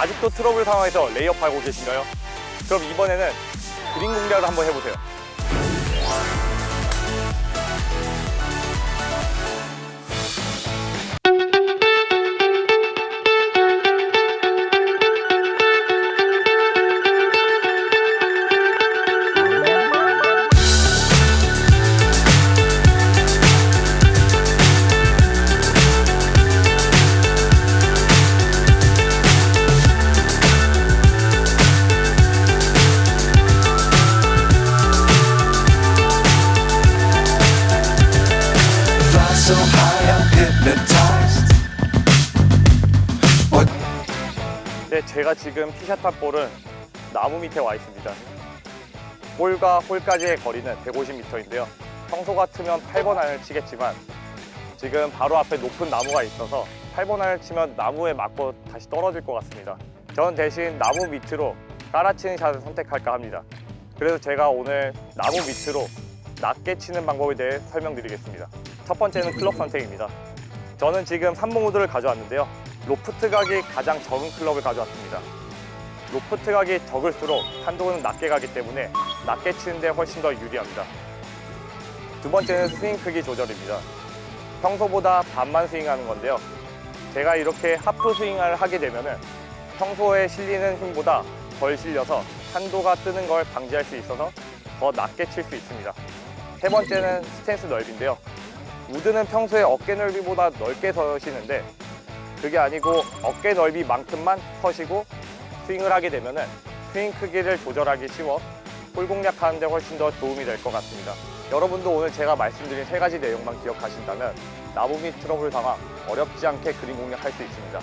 아직도 트러블 상황에서 레이업 하고 계신가요? 그럼 이번에는 그린 공략을 한번 해보세요. So high, I'm hypnotized. What 네, 제가 지금 티샷한 볼은 나무 밑에 와 있습니다. 볼과 홀까지의 거리는 150m인데요. 평소 같으면 8번 안을 치겠지만 지금 바로 앞에 높은 나무가 있어서 8번 안을 치면 나무에 맞고 다시 떨어질 것 같습니다. 저는 대신 나무 밑으로 깔아치는 샷을 선택할까 합니다. 그래서 제가 오늘 나무 밑으로 낮게 치는 방법에 대해 설명드리겠습니다. 첫 번째는 클럽 선택입니다. 저는 지금 3번 우드를 가져왔는데요. 로프트 각이 가장 적은 클럽을 가져왔습니다. 로프트 각이 적을수록 한도는 낮게 가기 때문에 낮게 치는데 훨씬 더 유리합니다. 두 번째는 스윙 크기 조절입니다. 평소보다 반만 스윙하는 건데요. 제가 이렇게 하프 스윙을 하게 되면은 평소에 실리는 힘보다 덜 실려서 한도가 뜨는 걸 방지할 수 있어서 더 낮게 칠 수 있습니다. 세 번째는 스탠스 넓이인데요. 우드는 평소에 어깨 넓이보다 넓게 서시는데 그게 아니고 어깨 넓이만큼만 서시고 스윙을 하게 되면 은 스윙 크기를 조절하기 쉬워 볼 공략하는 데 훨씬 더 도움이 될 것 같습니다. 여러분도 오늘 제가 말씀드린 세 가지 내용만 기억하신다면 나무 밑 트러블 상황 어렵지 않게 그림 공략할 수 있습니다.